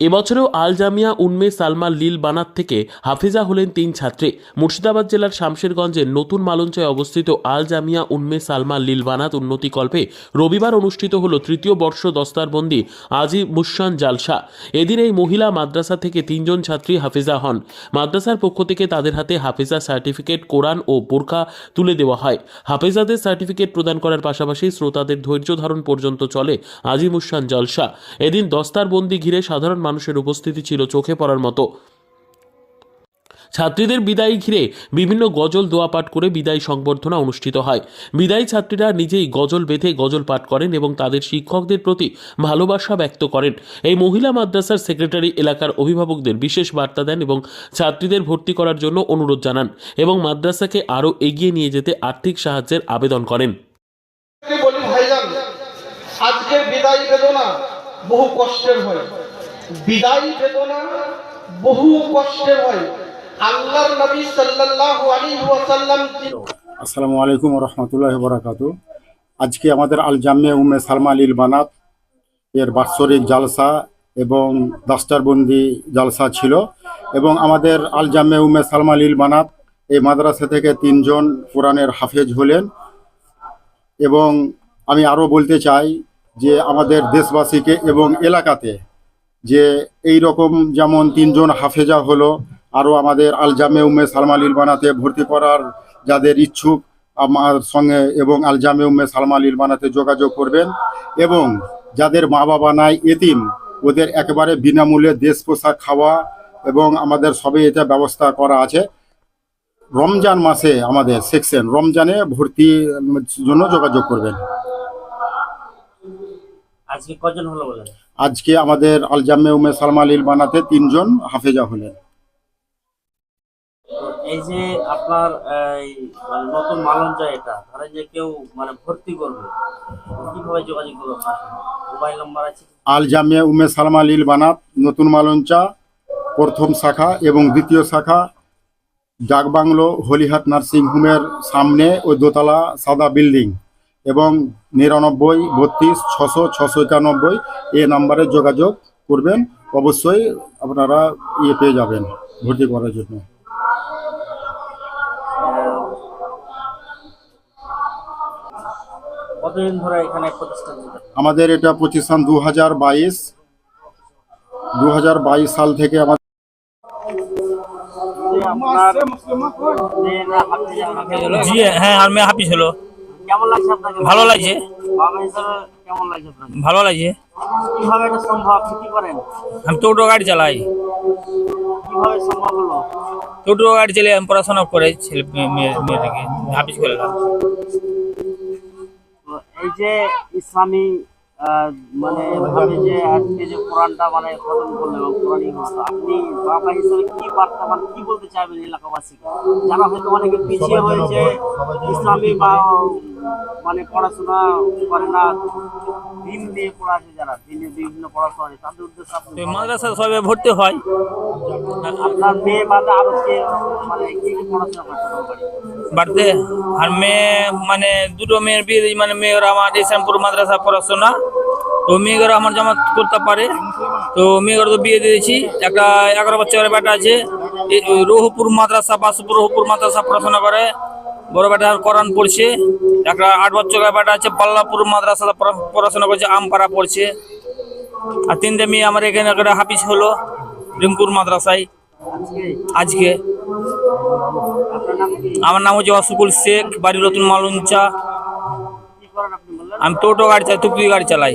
এবছরেও আল জামিয়া উন্মে সালমা লিল বানাত থেকে হাফিজা হলেন তিন ছাত্রী। মুর্শিদাবাদ জেলার শামশেরগঞ্জের নতুন মালঞ্চয় অবস্থিত আল জামিয়া উন্মে সালমা লিল বানাত উন্নতিকল্পে রবিবার অনুষ্ঠিত হল তৃতীয় বর্ষ দস্তারবন্দি আজি মুসান জালসা। এদিন এই মহিলা মাদ্রাসা থেকে তিনজন ছাত্রী হাফিজা হন। মাদ্রাসার পক্ষ থেকে তাদের হাতে হাফিজা সার্টিফিকেট, কোরআন ও বোরখা তুলে দেওয়া হয়। হাফিজাদের সার্টিফিকেট প্রদান করার পাশাপাশি শ্রোতাদের ধৈর্য ধারণ পর্যন্ত চলে আজিমুসান জলসা। এদিন দস্তারবন্দি ঘিরে সাধারণ মানুষের উপস্থিতি ছিল চোখে পড়ার মতো। ছাত্রীদের বিদায় ঘিরে বিভিন্ন গজল দোয়া পাঠ করে বিদায় সংবর্ধনা অনুষ্ঠিত হয়। বিদায়ী ছাত্রীরা নিজেই গজল বেঁধে গজল পাঠ করেন এবং তাদের শিক্ষকদের প্রতি ভালোবাসা ব্যক্ত করেন। এই মহিলা মাদ্রাসার সেক্রেটারি এলাকার অভিভাবকদের বিশেষ বার্তা দেন এবং ছাত্রীদের ভর্তি করার জন্য অনুরোধ জানান এবং মাদ্রাসাকে আরও এগিয়ে নিয়ে যেতে আর্থিক সাহায্যের আবেদন করেন। বিদায় বহু কষ্টের হয়। বিদায় বেদনা বহু কষ্টের হয় আল্লাহর নবী সাল্লাল্লাহু আলাইহি ওয়াসাল্লাম আসসালামু আলাইকুম রহমতুল্লাহ বরাকাত আজকে আমাদের আল জামিয়া উমে সালমা আলীল বানাত এর বাৎসরিক জালসা এবং দাস্তারবন্দি জালসা ছিল এবং আমাদের আল জামে উমে সালমা আলীল বানাত এই মাদ্রাসা থেকে তিনজন কোরআনের হাফেজ হলেন। এবং আমি আরও বলতে চাই যে আমাদের দেশবাসীকে এবং এলাকাতে যে এই রকম যেমন তিনজন হাফেজা হলো আরও আমাদের আলজামে উম্মে সালমা লিল বানাতে ভর্তি করার যাদের ইচ্ছুক, আমার সঙ্গে এবং আলজামে উম্মে সালমা লিল বানাতে যোগাযোগ করবেন। এবং যাদের মা বাবা নাই, এতিম, ওদের একেবারে বিনামূল্যে দেশ পোশাক খাওয়া এবং আমাদের সবে এটা ব্যবস্থা করা আছে। রমজান মাসে আমাদের সেকশন, রমজানে ভর্তির জন্য যোগাযোগ করবেন। আজকে কজন হলো বলেন? আজকে আমাদের আল জামে উমে সালমা লিল বানাতে তিনজন হাফেজা হলেন। এই যে আপনার এই মানে নতুন মালঞ্চা এটা ধরেন যে কেউ মানে ভর্তি করবে কীভাবে যোগাযোগ করবে মোবাইল নাম্বার আছে আল জামিয়া উমে সালমা লিল বানাত নতুন মালঞ্চা প্রথম শাখা এবং দ্বিতীয় শাখা ডাকবাংলো হলিহাট নার্সিং হোমের সামনে ওই দোতলা সাদা বিল্ডিং। এবং নিরানব্বই বত্রিশ ছশো ছশো একানব্বই এ নাম্বারে যোগাযোগ করবেন। অবশ্যই আপনারা ইয়ে পেয়ে যাবেন ভর্তি করার জন্য? আমাদের এটা প্রতিষ্ঠান দু হাজার বাইশ। দু হাজার বাইশ সাল থেকে আমাদের জি হ্যাঁ আর মেয়ে হাফিজ হলো। কেমন লাগছে আপনাকে ভালো লাগছে। বাবা হিসাবে কেমন লাগছে আপনাকে? ভালো লাগছে। কীভাবে এটা সম্ভব? আপনি কি করেন? আমি টোটো গাড়ি চালাই। কীভাবে সম্ভব হলো? টোটো গাড়ি চালিয়ে আমি পড়াশোনা করে ছেলে মেয়ে- মেয়ে- মেয়েটাকে হাফিজ করলাম এই যে ইসলামী মানে ভাবে যে আজকে যে কোরআনটা মানে খতম করল এবং কোরআনই হতো আপনি বাবা হিসেবে কি বার্তা মানে কি বলতে চাইবেন এলাকাবাসীকে? যারা হয়তো অনেকে পিছিয়ে হয়েছে ইসলামী বা মানে পড়াশোনা করে না দিন নিয়ে পড়া আছে যারা দিনে বিভিন্ন পড়াশোনা আছে তাদের উদ্দেশ্যে মাদ্রাসা সবে ভর্তি হয়। আপনার মেয়ে বাদে আরও কে মানে কি কি পড়াশোনা করতে পারে বাড়িতে আর মেয়ে মানে দুটো মেয়ের বিয়ে মানে মেয়েরা আমার ইসলামপুর মাদ্রাসা পড়াশোনা। তো মেয়েরা আমার জামাত করতে পারে। তো মেয়েরা তো বিয়ে দিয়েছি। একটা এগারো বছরের বেটা আছে। রহুপুর মাদ্রাসা, বাসুপুর রহুপুর মাদ্রাসা পড়াশোনা করে। বড় বেটা কোরআন পড়ছে। একটা আট বছরের বেটা আছে পাল্লাপুর মাদ্রাসা পড়াশোনা করছে, আমপাড়া পড়ছে। আর তিনটে মেয়ে আমার এখানে একটা হাফিজ হলো রিমপুর মাদ্রাসায়। আজকে। আমার নাম হচ্ছে অসুকুল শেখ, বাড়ি নতুন মালুঞ্চা। করেন আমি টোটো গাড়ি চালাই টুকরি গাড়ি চালাই।